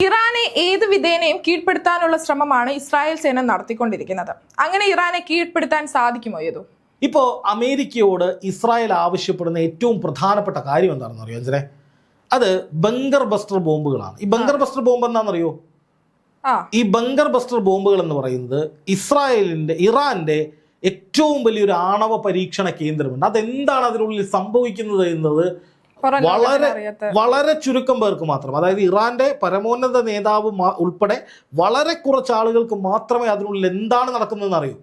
ഇറാനെ ഏത് വിധേനയും കീഴ്പ്പെടുത്താനുള്ള ശ്രമമാണ് ഇസ്രായേൽ സേന നടത്തിക്കൊണ്ടിരിക്കുന്നത്. അങ്ങനെ ഇറാനെ കീഴ്പ്പെടുത്താൻ സാധിക്കുമോ ഏതു ഇപ്പോൾ അമേരിക്കയോട് ഇസ്രായേൽ ആവശ്യപ്പെടുന്ന ഏറ്റവും പ്രധാനപ്പെട്ട കാര്യം എന്താണെന്ന് അറിയോ അഞ്ചനെ അത് ബങ്കർ ബസ്റ്റർ ബോംബുകളാണ്. ഈ ബങ്കർ ബസ്റ്റർ ബോംബ് എന്താണെന്നറിയോ? ആ. ഈ ബങ്കർ ബസ്റ്റർ ബോംബുകൾ എന്ന് പറയുന്നത് ഇസ്രായേലിന്റെ ഇറാന്റെ ഏറ്റവും വലിയൊരു ആണവ പരീക്ഷണ കേന്ദ്രമുണ്ട്. അതെന്താണ് അതിനുള്ളിൽ സംഭവിക്കുന്നത് എന്നത് വളരെ വളരെ ചുരുക്കം പേർക്ക് മാത്രം. അതായത് ഇറാന്റെ പരമോന്നത നേതാവ് ഉൾപ്പെടെ വളരെ കുറച്ച് ആളുകൾക്ക് മാത്രമേ അതിനുള്ളിൽ എന്താണ് നടക്കുന്നതെന്ന് അറിയൂ.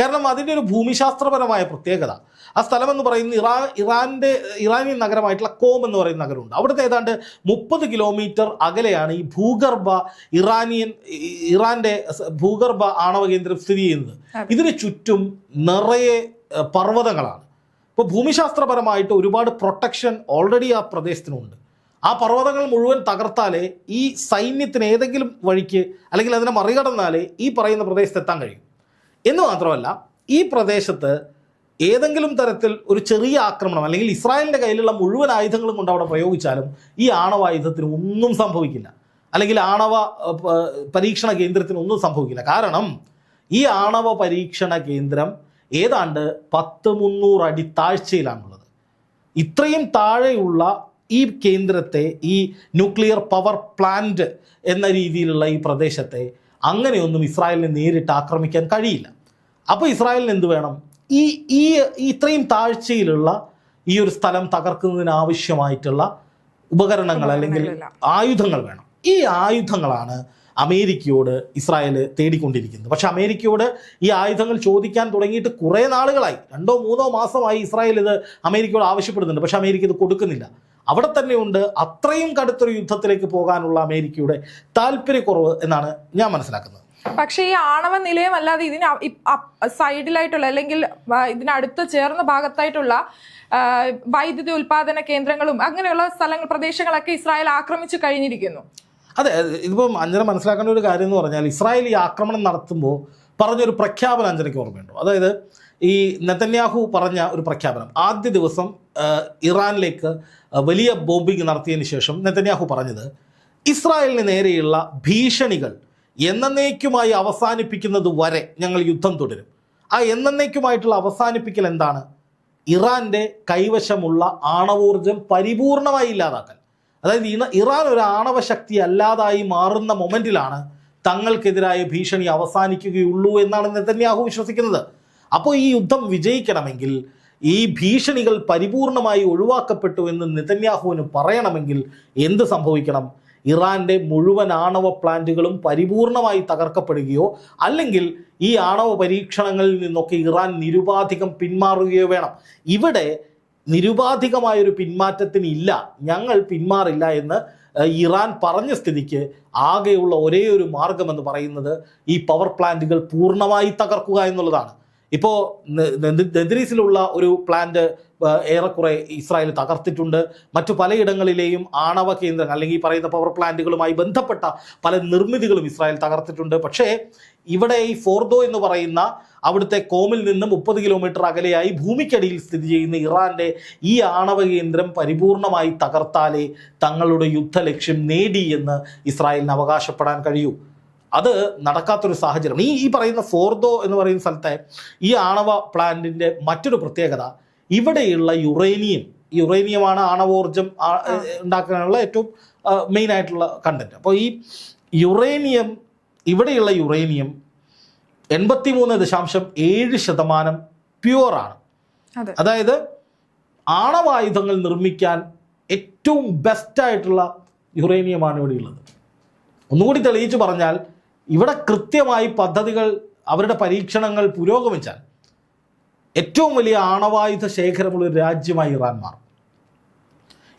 കാരണം അതിന്റെ ഒരു ഭൂമിശാസ്ത്രപരമായ പ്രത്യേകത. ആ സ്ഥലം എന്ന് പറയുന്നത് ഇറാ ഇറാന്റെ ഇറാനിയൻ നഗരമായിട്ടുള്ള കോം എന്ന് പറയുന്ന നഗരമുണ്ട്. അവിടുത്തെ ഏതാണ്ട് മുപ്പത് കിലോമീറ്റർ അകലെയാണ് ഈ ഭൂഗർഭ ഇറാനിയൻ ഇറാന്റെ ഇറാന്റെ ഭൂഗർഭ ആണവ കേന്ദ്രം സ്ഥിതി ചെയ്യുന്നത്. ഇതിന് ചുറ്റും നിറയെ പർവതങ്ങളാണ്. ഇപ്പോൾ ഭൂമിശാസ്ത്രപരമായിട്ട് ഒരുപാട് പ്രൊട്ടക്ഷൻ ഓൾറെഡി ആ പ്രദേശത്തിനുണ്ട്. ആ പർവതങ്ങൾ മുഴുവൻ തകർത്താലേ ഈ സൈന്യത്തിന് ഏതെങ്കിലും വഴിക്ക് അല്ലെങ്കിൽ അതിനെ മറികടന്നാലേ ഈ പറയുന്ന പ്രദേശത്ത് എത്താൻ കഴിയും. എന്ന് മാത്രമല്ല ഈ പ്രദേശത്ത് ഏതെങ്കിലും തരത്തിൽ ഒരു ചെറിയ ആക്രമണം അല്ലെങ്കിൽ ഇസ്രായേലിന്റെ കയ്യിലുള്ള മുഴുവൻ ആയുധങ്ങളും കൊണ്ട് അവിടെ പ്രയോഗിച്ചാലും ഈ ആണവായുധത്തിന് ഒന്നും സംഭവിക്കില്ല. അല്ലെങ്കിൽ ആണവ പരീക്ഷണ കേന്ദ്രത്തിന് ഒന്നും സംഭവിക്കില്ല. കാരണം ഈ ആണവ പരീക്ഷണ കേന്ദ്രം ഏതാണ്ട് പത്ത് മുന്നൂറ് അടി താഴ്ചയിലാണുള്ളത്. ഇത്രയും താഴെയുള്ള ഈ കേന്ദ്രത്തെ ഈ ന്യൂക്ലിയർ പവർ പ്ലാന്റ് എന്ന രീതിയിലുള്ള ഈ പ്രദേശത്തെ അങ്ങനെയൊന്നും ഇസ്രായേലിനെ നേരിട്ട് ആക്രമിക്കാൻ കഴിയില്ല. അപ്പോൾ ഇസ്രായേലിന് എന്ത് വേണം? ഈ ഈ ഇത്രയും താഴ്ചയിലുള്ള ഈ ഒരു സ്ഥലം തകർക്കുന്നതിന് ആവശ്യമായിട്ടുള്ള ഉപകരണങ്ങൾ അല്ലെങ്കിൽ ആയുധങ്ങൾ വേണം. ഈ ആയുധങ്ങളാണ് അമേരിക്കയോട് ഇസ്രായേൽ തേടിക്കൊണ്ടിരിക്കുന്നത് പക്ഷെ അമേരിക്കയോട് ഈ ആയുധങ്ങൾ ചോദിക്കാൻ തുടങ്ങിയിട്ട് കുറേ നാളുകളായി. രണ്ടോ മൂന്നോ മാസമായി ഇസ്രായേൽ ഇത് അമേരിക്കയോട് ആവശ്യപ്പെടുന്നുണ്ട്. പക്ഷെ അമേരിക്ക ഇത് കൊടുക്കുന്നില്ല. അവിടെ തന്നെയുണ്ട് അത്രയും കടുത്തൊരു യുദ്ധത്തിലേക്ക് പോകാനുള്ള അമേരിക്കയുടെ താല്പര്യക്കുറവ് എന്നാണ് ഞാൻ മനസ്സിലാക്കുന്നത്. പക്ഷേ ഈ ആണവ നിലയം അല്ലാതെ ഇതിന് സൈഡിലായിട്ടുള്ള അല്ലെങ്കിൽ ഇതിനടുത്ത് ചേർന്ന ഭാഗത്തായിട്ടുള്ള വൈദ്യുതി ഉൽപാദന കേന്ദ്രങ്ങളും അങ്ങനെയുള്ള സ്ഥലങ്ങൾ പ്രദേശങ്ങളൊക്കെ ഇസ്രായേൽ ആക്രമിച്ചു കഴിഞ്ഞിരിക്കുന്നു. അതെ ഇതിപ്പം അഞ്ജന മനസ്സിലാക്കേണ്ട ഒരു കാര്യം എന്ന് പറഞ്ഞാൽ ഇസ്രായേൽ ഈ ആക്രമണം നടത്തുമ്പോൾ പറഞ്ഞൊരു പ്രഖ്യാപനം അഞ്ജനയ്ക്ക് ഓർമ്മയുണ്ടോ. അതായത് ഈ നെതന്യാഹു പറഞ്ഞ ഒരു പ്രഖ്യാപനം. ആദ്യ ദിവസം ഇറാനിലേക്ക് വലിയ ബോംബിംഗ് നടത്തിയതിന് ശേഷം നെതന്യാഹു പറഞ്ഞത് ഇസ്രായേലിന് നേരെയുള്ള ഭീഷണികൾ എന്നേക്കുമായി അവസാനിപ്പിക്കുന്നത് വരെ ഞങ്ങൾ യുദ്ധം തുടരും. ആ എന്നേക്കുമായിട്ടുള്ള അവസാനിപ്പിക്കൽ എന്താണ്? ഇറാന്റെ കൈവശമുള്ള ആണവോർജം പരിപൂർണമായി ഇല്ലാതാക്കൽ. അതായത് ഇറാൻ ഒരു ആണവ ശക്തി അല്ലാതായി മാറുന്ന മൊമെന്റിലാണ് തങ്ങൾക്കെതിരായ ഭീഷണി അവസാനിക്കുകയുള്ളൂ എന്നാണ് നെതന്യാഹു വിശ്വസിക്കുന്നത്. അപ്പോൾ ഈ യുദ്ധം വിജയിക്കണമെങ്കിൽ ഈ ഭീഷണികൾ പരിപൂർണമായി ഒഴിവാക്കപ്പെട്ടു എന്ന് നെതന്യാഹുവിന് പറയണമെങ്കിൽ എന്ത് സംഭവിക്കണം? ഇറാന്റെ മുഴുവൻ ആണവ പ്ലാന്റുകളും പരിപൂർണമായി തകർക്കപ്പെടുകയോ അല്ലെങ്കിൽ ഈ ആണവ പരീക്ഷണങ്ങളിൽ നിന്നൊക്കെ ഇറാൻ നിരുപാധികം പിന്മാറുകയോ വേണം. ഇവിടെ നിരുപാധികമായൊരു പിന്മാറ്റത്തിന് ഇല്ല ഞങ്ങൾ പിന്മാറില്ല എന്ന് ഇറാൻ പറഞ്ഞ സ്ഥിതിക്ക് ആകെയുള്ള ഒരേ ഒരു മാർഗം എന്ന് പറയുന്നത് ഈ പവർ പ്ലാന്റുകൾ പൂർണമായി തകർക്കുക എന്നുള്ളതാണ്. ഇപ്പോൾ നെദ്രീസിലുള്ള ഒരു പ്ലാന്റ് ഏറെക്കുറെ ഇസ്രായേൽ തകർത്തിട്ടുണ്ട്. മറ്റു പലയിടങ്ങളിലെയും ആണവ കേന്ദ്രങ്ങൾ അല്ലെങ്കിൽ ഈ പറയുന്ന പവർ പ്ലാന്റുകളുമായി ബന്ധപ്പെട്ട പല നിർമ്മിതികളും ഇസ്രായേൽ തകർത്തിട്ടുണ്ട്. പക്ഷേ ഇവിടെ ഈ ഫോർദോ എന്ന് പറയുന്ന അവിടുത്തെ കോമിൽ നിന്ന് മുപ്പത് കിലോമീറ്റർ അകലെയായി ഭൂമിക്കടിയിൽ സ്ഥിതി ചെയ്യുന്ന ഇറാന്റെ ഈ ആണവ കേന്ദ്രം പരിപൂർണമായി തകർത്താലേ തങ്ങളുടെ യുദ്ധ ലക്ഷ്യം നേടി എന്ന് ഇസ്രായേലിന് അവകാശപ്പെടാൻ കഴിയൂ. അത് നടക്കാത്തൊരു സാഹചര്യം ഈ ഈ പറയുന്ന ഫോർദോ എന്ന് പറയുന്ന സ്ഥലത്തെ ഈ ആണവ പ്ലാന്റിന്റെ മറ്റൊരു പ്രത്യേകത ഇവിടെയുള്ള യുറേനിയം യുറേനിയമാണ് ആണവോർജം ഉണ്ടാക്കാനുള്ള ഏറ്റവും മെയിൻ ആയിട്ടുള്ള കണ്ടന്റ് അപ്പോൾ ഈ യുറേനിയം ഇവിടെയുള്ള യുറേനിയം എൺപത്തി മൂന്ന് ദശാംശം ഏഴ് ശതമാനം പ്യുവറാണ് ആണ്. അതായത് ആണവായുധങ്ങൾ നിർമ്മിക്കാൻ ഏറ്റവും ബെസ്റ്റായിട്ടുള്ള യുറേനിയമാണ് ഇവിടെയുള്ളത് ഒന്നുകൂടി തെളിയിച്ചു പറഞ്ഞാൽ ഇവിടെ കൃത്യമായി പദ്ധതികൾ അവരുടെ പരീക്ഷണങ്ങൾ പുരോഗമിച്ചാൽ ഏറ്റവും വലിയ ആണവായുധ ശേഖരമുള്ള ഒരു രാജ്യമായി ഇറാൻ മാറും.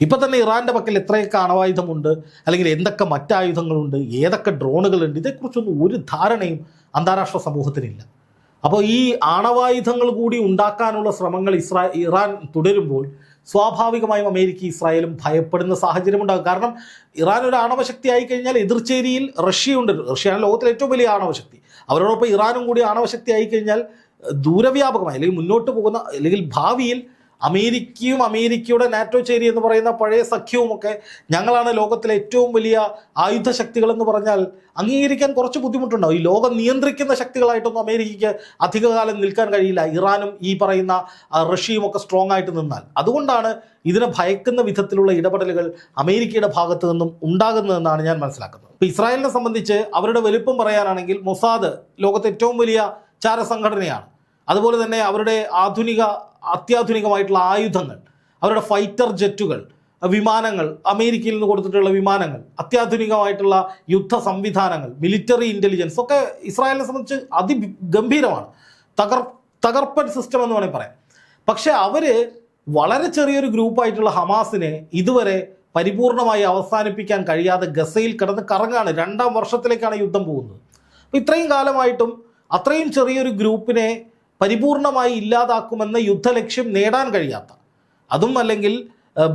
ഇപ്പൊ തന്നെ ഇറാന്റെ പക്കൽ എത്രയൊക്കെ ആണവായുധമുണ്ട് അല്ലെങ്കിൽ എന്തൊക്കെ മറ്റായുധങ്ങളുണ്ട് ഏതൊക്കെ ഡ്രോണുകളുണ്ട് ഇതേക്കുറിച്ചൊന്നും ഒരു ധാരണയും അന്താരാഷ്ട്ര സമൂഹത്തിനില്ല. അപ്പോൾ ഈ ആണവായുധങ്ങൾ കൂടി ഉണ്ടാക്കാനുള്ള ശ്രമങ്ങൾ ഇസ്രാ ഇറാൻ തുടരുമ്പോൾ സ്വാഭാവികമായും അമേരിക്ക ഇസ്രായേലും ഭയപ്പെടുന്ന സാഹചര്യം ഉണ്ടാകും. കാരണം ഇറാൻ ഒരു ആണവശക്തി ആയി കഴിഞ്ഞാൽ എതിർചേരിയിൽ റഷ്യയുണ്ട്. റഷ്യയാണ് ലോകത്തിലെ ഏറ്റവും വലിയ ആണവശക്തി. അവരോടൊപ്പം ഇറാനും കൂടി ആണവശക്തി ആയി കഴിഞ്ഞാൽ ദൂരവ്യാപകമായി അല്ലെങ്കിൽ മുന്നോട്ട് പോകുന്ന അല്ലെങ്കിൽ ഭാവിയിൽ അമേരിക്കയും അമേരിക്കയുടെ നാറ്റോ ചേരി എന്ന് പറയുന്ന പഴയ സഖ്യവുമൊക്കെ ഞങ്ങളാണ് ലോകത്തിലെ ഏറ്റവും വലിയ ആയുധ ശക്തികളെന്ന് പറഞ്ഞാൽ അംഗീകരിക്കാൻ കുറച്ച് ബുദ്ധിമുട്ടുണ്ടാവും ഈ ലോകം നിയന്ത്രിക്കുന്ന ശക്തികളായിട്ടൊന്നും അമേരിക്കയ്ക്ക് അധികകാലം നിൽക്കാൻ കഴിയില്ല. ഇറാനും ഈ പറയുന്ന റഷ്യയും ഒക്കെ സ്ട്രോങ് ആയിട്ട് നിന്നാൽ. അതുകൊണ്ടാണ് ഇതിനെ ഭയക്കുന്ന വിധത്തിലുള്ള ഇടപെടലുകൾ അമേരിക്കയുടെ ഭാഗത്തു നിന്നും ഉണ്ടാകുന്നതെന്നാണ് ഞാൻ മനസ്സിലാക്കുന്നത്. ഇപ്പം ഇസ്രായേലിനെ സംബന്ധിച്ച് അവരുടെ വലുപ്പം പറയാനാണെങ്കിൽ മൊസാദ് ലോകത്തെ ഏറ്റവും വലിയ ചാരസംഘടനയാണ്. അതുപോലെ തന്നെ അവരുടെ ആധുനിക അത്യാധുനികമായിട്ടുള്ള ആയുധങ്ങൾ അവരുടെ ഫൈറ്റർ ജെറ്റുകൾ വിമാനങ്ങൾ അമേരിക്കയിൽ നിന്ന് കൊടുത്തിട്ടുള്ള വിമാനങ്ങൾ അത്യാധുനികമായിട്ടുള്ള യുദ്ധ സംവിധാനങ്ങൾ മിലിറ്ററി ഇന്റലിജൻസ് ഒക്കെ ഇസ്രായേലിനെ സംബന്ധിച്ച് അതിഗംഭീരമാണ്. തകർ തകർപ്പൻ സിസ്റ്റം എന്ന് വേണമെങ്കിൽ പറയാം. പക്ഷേ അവർ വളരെ ചെറിയൊരു ഗ്രൂപ്പായിട്ടുള്ള ഹമാസിനെ ഇതുവരെ പരിപൂർണമായി അവസാനിപ്പിക്കാൻ കഴിയാതെ ഗസയിൽ കിടന്ന് കറങ്ങാണ്. രണ്ടാം വർഷത്തിലേക്കാണ് യുദ്ധം പോകുന്നത്. അപ്പോൾ ഇത്രയും കാലമായിട്ടും അത്രയും ചെറിയൊരു ഗ്രൂപ്പിനെ പരിപൂർണമായി ഇല്ലാതാക്കുമെന്ന യുദ്ധലക്ഷ്യം നേടാൻ കഴിയാത്ത അതും അല്ലെങ്കിൽ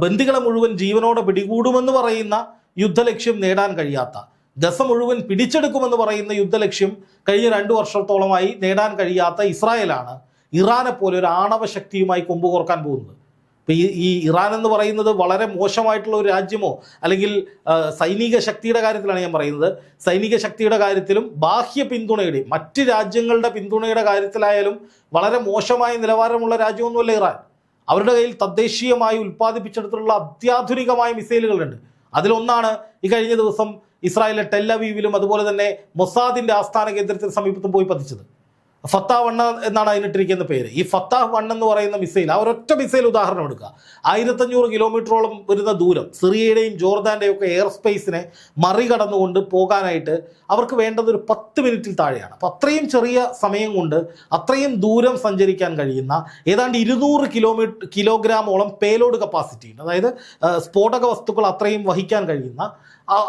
ബന്ദികളെ മുഴുവൻ ജീവനോടെ പിടികൂടുമെന്ന് പറയുന്ന യുദ്ധലക്ഷ്യം നേടാൻ കഴിയാത്ത ഗസ മുഴുവൻ പിടിച്ചെടുക്കുമെന്ന് പറയുന്ന യുദ്ധലക്ഷ്യം കഴിഞ്ഞ രണ്ടു വർഷത്തോളമായി നേടാൻ കഴിയാത്ത ഇസ്രായേലാണ് ഇറാനെ പോലെ ഒരു ആണവ ശക്തിയുമായി കൊമ്പുകോർക്കാൻ പോകുന്നത്. ഇപ്പൊ ഈ ഈ ഇറാൻ എന്ന് പറയുന്നത് വളരെ മോശമായിട്ടുള്ള ഒരു രാജ്യമോ അല്ലെങ്കിൽ സൈനിക ശക്തിയുടെ കാര്യത്തിലാണ് ഞാൻ പറയുന്നത്. സൈനിക ശക്തിയുടെ കാര്യത്തിലും ബാഹ്യ പിന്തുണയുടെയും മറ്റ് രാജ്യങ്ങളുടെ പിന്തുണയുടെ കാര്യത്തിലായാലും വളരെ മോശമായ നിലവാരമുള്ള രാജ്യമൊന്നുമല്ല ഇറാൻ. അവരുടെ കയ്യിൽ തദ്ദേശീയമായി ഉൽപ്പാദിപ്പിച്ചെടുത്തിട്ടുള്ള അത്യാധുനികമായ മിസൈലുകളുണ്ട്. അതിലൊന്നാണ് ഈ കഴിഞ്ഞ ദിവസം ഇസ്രായേലിലെ ടെല്ലവീവിലും അതുപോലെ തന്നെ മൊസാദിന്റെ ആസ്ഥാന കേന്ദ്രത്തിന് സമീപത്തും പോയി പതിച്ചത്. ഫത്താഹ് വണ്ണ എന്നാണ് അതിനിട്ടിരിക്കുന്ന പേര്. ഈ ഫത്താഹ് വൺ എന്ന് പറയുന്ന മിസൈൽ ആ ഒരൊറ്റ മിസൈൽ ഉദാഹരണം എടുക്കുക. ആയിരത്തഞ്ഞൂറ് കിലോമീറ്ററോളം വരുന്ന ദൂരം സിറിയയുടെയും ജോർദാന്റെയും ഒക്കെ എയർ സ്പേസിനെ മറികടന്നുകൊണ്ട് പോകാനായിട്ട് അവർക്ക് വേണ്ടത് ഒരു പത്ത് മിനിറ്റിൽ താഴെയാണ്. അപ്പം അത്രയും ചെറിയ സമയം കൊണ്ട് അത്രയും ദൂരം സഞ്ചരിക്കാൻ കഴിയുന്ന ഏതാണ്ട് ഇരുന്നൂറ് കിലോമീറ്റർ കിലോഗ്രാമോളം പേലോഡ് കപ്പാസിറ്റി ഉണ്ട്. അതായത് സ്ഫോടക വസ്തുക്കൾ അത്രയും വഹിക്കാൻ കഴിയുന്ന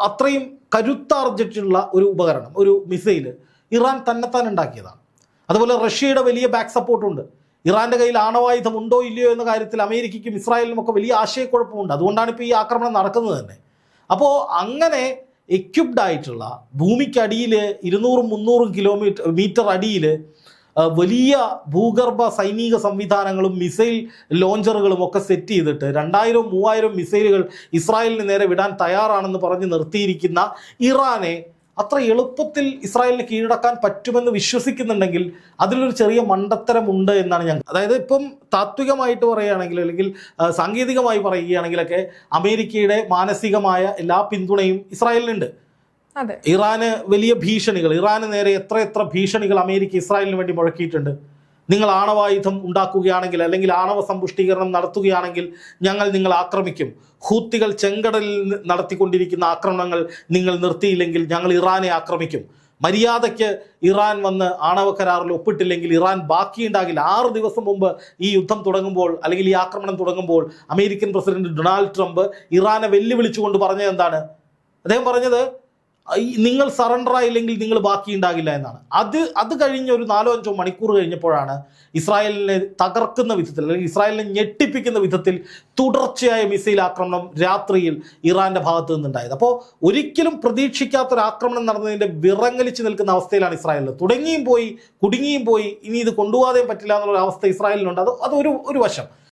അത്രയും കരുത്താർജിച്ചുള്ള ഒരു ഉപകരണം ഒരു മിസൈൽ ഇറാൻ തന്നെത്താൻ ഉണ്ടാക്കിയതാണ്. അതുപോലെ റഷ്യയുടെ വലിയ ബാക്ക് സപ്പോർട്ടുണ്ട് ഇറാന്റെ കയ്യിൽ ആണവായുധം ഉണ്ടോ ഇല്ലയോ എന്ന കാര്യത്തിൽ അമേരിക്കയ്ക്കും ഇസ്രായേലിനും ഒക്കെ വലിയ ആശയക്കുഴപ്പമുണ്ട്. അതുകൊണ്ടാണ് ഇപ്പോൾ ഈ ആക്രമണം നടക്കുന്നത് തന്നെ. അപ്പോൾ അങ്ങനെ എക്യുപ്ഡ് ആയിട്ടുള്ള ഭൂമിക്കടിയിൽ ഇരുന്നൂറും മുന്നൂറും കിലോമീറ്റർ മീറ്റർ അടിയിൽ വലിയ ഭൂഗർഭ സൈനിക സംവിധാനങ്ങളും മിസൈൽ ലോഞ്ചറുകളും ഒക്കെ സെറ്റ് ചെയ്തിട്ട് രണ്ടായിരം മൂവായിരം മിസൈലുകൾ ഇസ്രായേലിന് നേരെ വിടാൻ തയ്യാറാണെന്ന് പറഞ്ഞ് നിർത്തിയിരിക്കുന്ന ഇറാനെ അത്ര എളുപ്പത്തിൽ ഇസ്രായേലിന് കീഴടക്കാൻ പറ്റുമെന്ന് വിശ്വസിക്കുന്നുണ്ടെങ്കിൽ അതിലൊരു ചെറിയ മണ്ടത്തരമുണ്ട് എന്നാണ് ഞാൻ അതായത് ഇപ്പം താത്വികമായിട്ട് പറയുകയാണെങ്കിൽ അല്ലെങ്കിൽ സാങ്കേതികമായി പറയുകയാണെങ്കിലൊക്കെ അമേരിക്കയുടെ മാനസികമായ എല്ലാ പിന്തുണയും ഇസ്രായേലിനുണ്ട്. ഇറാന് വലിയ ഭീഷണികൾ ഇറാന് നേരെ എത്ര എത്ര ഭീഷണികൾ അമേരിക്ക ഇസ്രായേലിന് വേണ്ടി മുഴക്കിയിട്ടുണ്ട്. നിങ്ങൾ ആണവായുധം ഉണ്ടാക്കുകയാണെങ്കിൽ അല്ലെങ്കിൽ ആണവ സമ്പുഷ്ടീകരണം നടത്തുകയാണെങ്കിൽ ഞങ്ങൾ നിങ്ങൾ ആക്രമിക്കും. ഹൂത്തികൾ ചെങ്കടലിൽ നടത്തിക്കൊണ്ടിരിക്കുന്ന ആക്രമണങ്ങൾ നിങ്ങൾ നിർത്തിയില്ലെങ്കിൽ ഞങ്ങൾ ഇറാനെ ആക്രമിക്കും. മര്യാദയ്ക്ക് ഇറാൻ വന്ന് ആണവ കരാറിൽ ഒപ്പിട്ടില്ലെങ്കിൽ ഇറാൻ ബാക്കിയുണ്ടാകില്ല. ആറ് ദിവസം മുമ്പ് ഈ യുദ്ധം തുടങ്ങുമ്പോൾ അല്ലെങ്കിൽ ഈ ആക്രമണം തുടങ്ങുമ്പോൾ അമേരിക്കൻ പ്രസിഡന്റ് ഡൊണാൾഡ് ട്രംപ് ഇറാനെ വെല്ലുവിളിച്ചുകൊണ്ട് പറഞ്ഞത് എന്താണ്? അദ്ദേഹം പറഞ്ഞത് നിങ്ങൾ സറണ്ടർ ആയില്ലെങ്കിൽ നിങ്ങൾ ബാക്കി ഉണ്ടാകില്ല എന്നാണ്. അത് അത് കഴിഞ്ഞ ഒരു നാലോ അഞ്ചോ മണിക്കൂർ കഴിഞ്ഞപ്പോഴാണ് ഇസ്രായേലിനെ തകർക്കുന്ന വിധത്തിൽ അല്ലെങ്കിൽ ഇസ്രായേലിനെ ഞെട്ടിപ്പിക്കുന്ന വിധത്തിൽ തുടർച്ചയായ മിസൈൽ ആക്രമണം രാത്രിയിൽ ഇറാന്റെ ഭാഗത്തു നിന്നുണ്ടായത്. അപ്പോൾ ഒരിക്കലും പ്രതീക്ഷിക്കാത്തൊരു ആക്രമണം നടന്നതിന്റെ വിറങ്ങലിച്ച് നിൽക്കുന്ന അവസ്ഥയിലാണ് ഇസ്രായേലിൽ. തുടങ്ങിയും പോയി കുടുങ്ങിയും പോയി ഇനി ഇത് കൊണ്ടുപോകാതെയും പറ്റില്ല എന്നുള്ള അവസ്ഥ ഇസ്രായേലിനുണ്ട്. അത് അതൊരു ഒരു വശം.